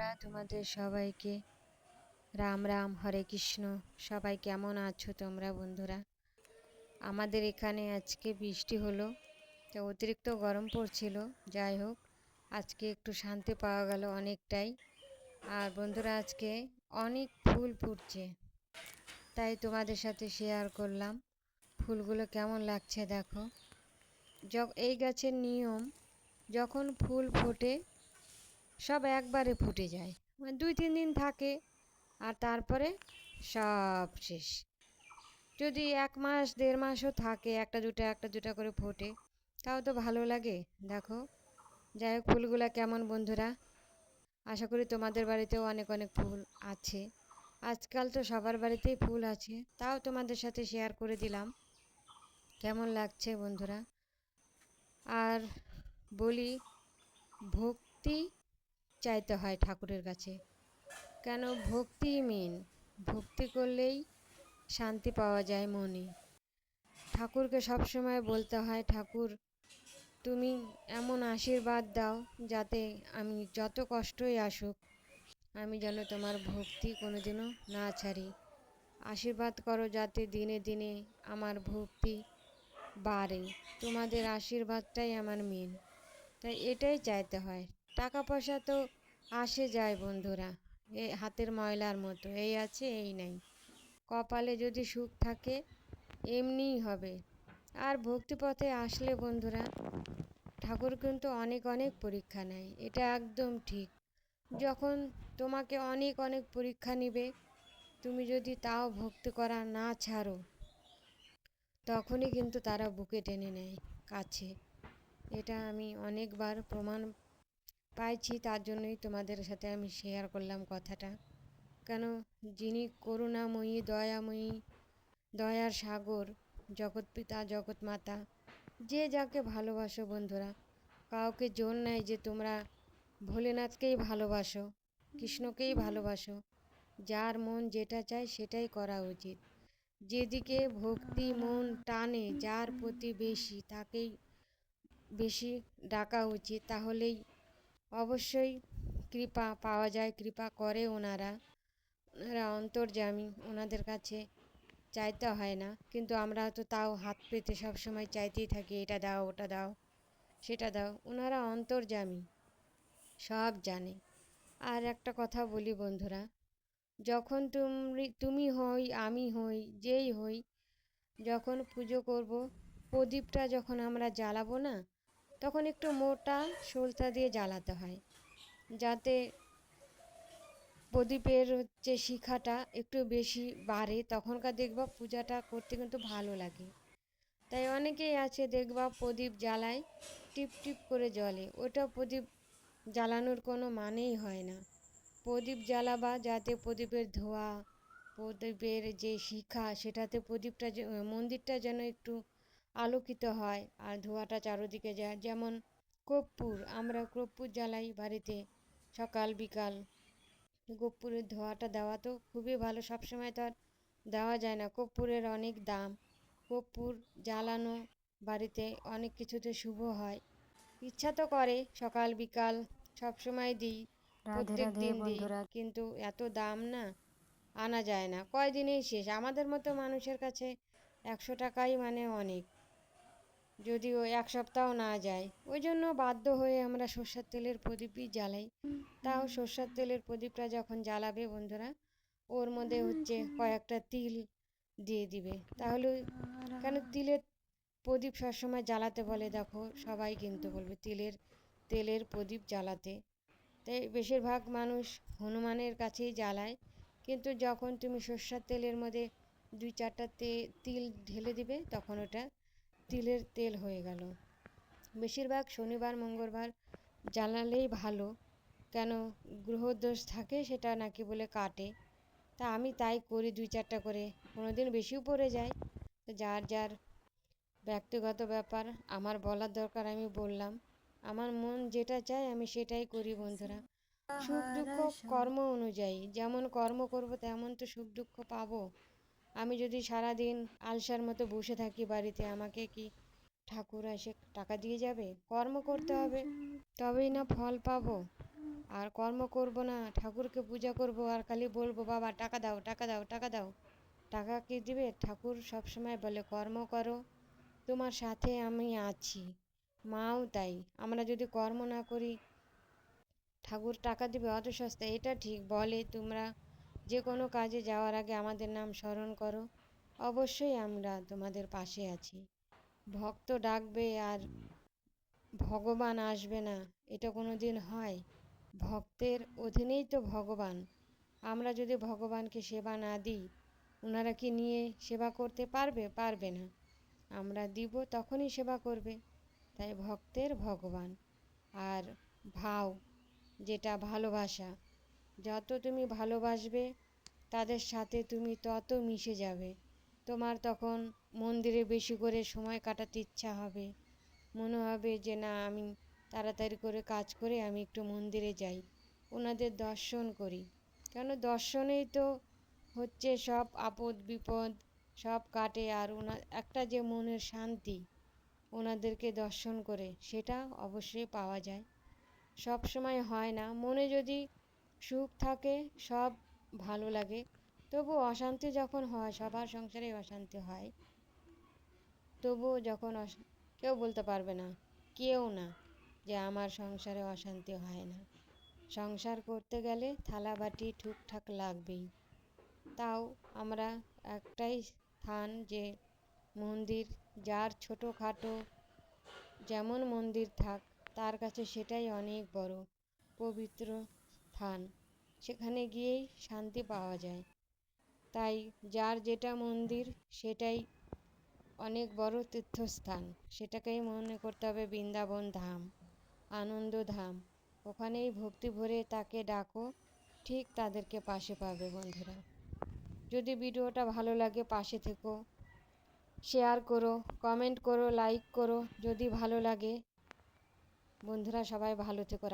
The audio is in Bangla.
বন্ধুরা, তোমাদের সবাইকে রাম রাম, হরে কৃষ্ণ। সবাই কেমন আছো তোমরা বন্ধুরা? আমাদের এখানে আজকে বৃষ্টি হলো, তো অতিরিক্ত গরম পড়ছিল। যাই হোক, আজকে একটু শান্তি পাওয়া গেল অনেকটাই। আর বন্ধুরা, আজকে অনেক ফুল ফুটছে, তাই তোমাদের সাথে শেয়ার করলাম। ফুলগুলো কেমন লাগছে দেখো। এই গাছের নিয়ম, যখন ফুল ফোটে সব একবারে ফুটে যায়। মানে দুই, তিন দিন থাকে আর তারপরে সব শেষ। যদি এক মাস, দেড় মাসও থাকে, একটা দুটা একটা দুটা করে ফোটে, তাও তো ভালো লাগে। দেখো, যাই হোক, ফুলগুলা কেমন বন্ধুরা? আশা করি তোমাদের বাড়িতেও অনেক অনেক ফুল আছে। আজকাল তো সবার বাড়িতেই ফুল আছে, তাও তোমাদের সাথে শেয়ার করে দিলাম। কেমন লাগছে বন্ধুরা? আর বলি, ভক্তি চাইতে হয় ঠাকুরের কাছে। কেন ভক্তি মেন ভক্তি করলেই শান্তি পাওয়া যায় মনে। ঠাকুরকে সবসময় বলতে হয়, ঠাকুর, তুমি এমন আশীর্বাদ দাও যাতে আমি যত কষ্টই আসুক, আমি যেন তোমার ভক্তি কোনোদিনও না ছাড়ি। আশীর্বাদ করো যাতে দিনে দিনে আমার ভক্তি বাড়ে। তোমাদের আশীর্বাদটাই আমার মেন তাই এটাই চাইতে হয়। টাকা পয়সা তো আসে যায় বন্ধুরা। এ হাতের ময়লার মতো, এই আছে, এই নাই। কপালে যদি সুখ থাকে, এমনিই হবে। আর ভক্তিপথে আসলে বন্ধুরা, ঠাকুর কিন্তু অনেক অনেক পরীক্ষা নেয়, এটা একদম ঠিক। যখন তোমাকে অনেক অনেক পরীক্ষা নেবে, তুমি যদি তাও ভক্তি করা না ছাড়ো, তখনই কিন্তু তারা বুকে টেনে নেয় কাছে। এটা আমি অনেকবার প্রমাণ পাইছি তার জন্যই তোমাদের সাথে আমি শেয়ার করলাম কথাটা। কেন? যিনি করুণাময়ী, দয়াময়ী, দয়ার সাগর, জগৎ পিতা, জগৎ মাতা, যে যাকে ভালোবাসো বন্ধুরা, কাউকে জোর নেয় যে তোমরা ভোলেনাথকেই ভালোবাসো, কৃষ্ণকেই ভালোবাসো, যার মন যেটা চায় সেটাই করা উচিত। যেদিকে ভক্তি মন টানে, যার প্রতি বেশি, তাকেই বেশি ডাকা উচিত, তাহলেই অবশ্যই কৃপা পাওয়া যায়, কৃপা করে ওনারা। ওনারা অন্তর্যামী, ওনাদের কাছে চাইতে হয় না। কিন্তু আমরা তো তাও হাত পেতে সব সময় চাইতেই থাকি, এটা দাও, ওটা দাও, সেটা দাও। ওনারা অন্তর্যামী, সব জানে। আর একটা কথা বলি বন্ধুরা, যখন তুমি তুমি হই, আমি হই, যেই হই, যখন পুজো করব, প্রদীপটা যখন আমরা জ্বালাবো না তখন একটু মোটা সলতা দিয়ে জ্বালাতে হয়। যাতে প্রদীপের হচ্ছে শিখাটা একটু বেশি বাড়ে, তখনকার দেখবা পূজাটা করতে কিন্তু ভালো লাগে। তাই অনেকেই আছে দেখবা প্রদীপ জ্বালায়, টিপ টিপ করে জ্বলে। ওটা প্রদীপ জ্বালানোর কোনো মানেই হয় না। প্রদীপ জ্বালাবা যাতে প্রদীপের ধোঁয়া, প্রদীপের যে শিখা, সেটাতে প্রদীপটা যে- মন্দিরটা যেন একটু আলোকিত হয়। আর ধোঁয়াটা চারোদিকে যায়। যেমন কর্পূর আমরা কর্পূর জ্বালাই বাড়িতে সকাল বিকাল। কর্পূরের ধোঁয়াটা দেওয়া তো খুবই ভালো। সবসময় তো আর দেওয়া যায় না। কর্পূরের অনেক দাম। কর্পূর জ্বালানো বাড়িতে অনেক কিছুতে শুভ হয়। ইচ্ছা তো করে সকাল বিকাল সবসময় দিই। প্রত্যেক দিন দিই। কিন্তু এত দাম না আনা যায় না। কয়দিনেই শেষ। আমাদের মতো মানুষের কাছে একশো টাকাই মানে অনেক। যদিও এক সপ্তাহ না যায়। ওই জন্য বাধ্য হয়ে আমরা সর্ষের তেলের প্রদীপই জ্বালাই। তাও সর্ষের তেলের প্রদীপটা যখন জ্বালাবে বন্ধুরা, ওর মধ্যে হচ্ছে কয়েকটা তিল দিয়ে দিবে। তাহলে কেন তিলের প্রদীপ সবসময় জ্বালাতে বলে দেখো, সবাই কিন্তু বলবে তিলের, তেলের প্রদীপ জ্বালাতে। তাই বেশিরভাগ মানুষ হনুমানের কাছেই জ্বালায়। কিন্তু যখন তুমি সর্ষের তেলের মধ্যে দুই চারটা তিল ঢেলে দিবে, তখন ওটা তিলের তেল হয়ে গেল। বেশিরভাগ শনিবার, মঙ্গলবার জ্বালালেই ভালো। কেন গ্রহদোষ থাকে সেটা নাকি বলে কাটে। তা আমি তাই করি দুই চারটা করে। কোনো দিন বেশিও পড়ে যায়। তো যার যার ব্যক্তিগত ব্যাপার, আমার বলার দরকার আমি বললাম। আমার মন যেটা চায় আমি সেটাই করি বন্ধুরা। সুখ দুঃখ কর্ম অনুযায়ী, যেমন কর্ম করব তেমন তো সুখ দুঃখ পাবো। আমি যদি সারাদিন আলসার মতো বসে থাকি বাড়িতে, আমাকে কি ঠাকুর এসে টাকা দিয়ে যাবে? কর্ম করতে হবে, তবেই না ফল পাবো। আর কর্ম করব না, ঠাকুরকে পূজা করব, আর খালি বলব, বাবা, টাকা দাও টাকা দাও টাকা দাও। টাকা কি দিবে? ঠাকুর সবসময় বলে, কর্ম করো, তোমার সাথে আমি আছি, মাও তাই। আমরা যদি কর্ম না করি, ঠাকুর টাকা দিবে, অত সস্তা এটা ঠিক বলে তোমরা যে কোনো কাজে যাওয়ার আগে আমাদের নাম স্মরণ করো। অবশ্যই আমরা তোমাদের পাশে আছি। ভক্ত ডাকবে আর ভগবান আসবে না, এটা কোনো দিন হয়। ভক্তের অধীনেই তো ভগবান। আমরা যদি ভগবানকে সেবা না দিই ওনারা কি নিয়ে সেবা করতে পারবে? পারবে না। আমরা দিব, তখনই সেবা করবে। তাই ভক্তের ভগবান। আর ভাও, যেটা ভালোবাসা, যত তুমি ভালোবাসবে তাদের সাথে তুমি তত মিশে যাবে। তোমার তখন মন্দিরে বেশি করে সময় কাটাতে ইচ্ছা হবে। মনে হবে যে, না, আমি তাড়াতাড়ি করে কাজ করে আমি একটু মন্দিরে যাই, ওনাদের দর্শন করি। কেন? দর্শনেই তো হচ্ছে সব আপদ বিপদ, সব কাটে আর ওনার একটা যে মনের শান্তি ওনাদেরকে দর্শন করে, সেটা অবশ্যই পাওয়া যায়। সব সময় হয় না। মনে যদি সুখ থাকে, সব ভালো লাগে। তবু অশান্তি যখন হয়, সবার সংসারে অশান্তি হয়। তবুও যখন কেউ বলতে পারবে না, কেউ না যে আমার সংসারে অশান্তি হয় না। সংসার করতে গেলে থালা বাটি ঠিকঠাক লাগবেই। তাও আমরা একটাই স্থান যে মন্দির, যার ছোটোখাটো যেমন মন্দির থাক, তার কাছে সেটাই অনেক বড়, পবিত্র স্থান। সেখানে গিয়েই শান্তি পাওয়া যায়। তাই যার যেটা মন্দির, সেটাই অনেক বড় তীর্থস্থান। সেটাকেই মনে করতে হবে বৃন্দাবন ধাম, আনন্দ ধাম। ওখানেই ভক্তি ভরে তাকে ডাকো, ঠিক তাদেরকে পাশে পাবে বন্ধুরা। যদি ভিডিওটা ভালো লাগে পাশে থেকো, শেয়ার করো, কমেন্ট করো, লাইক করো, যদি ভালো লাগে। বন্ধুরা সবাই ভালো থেকো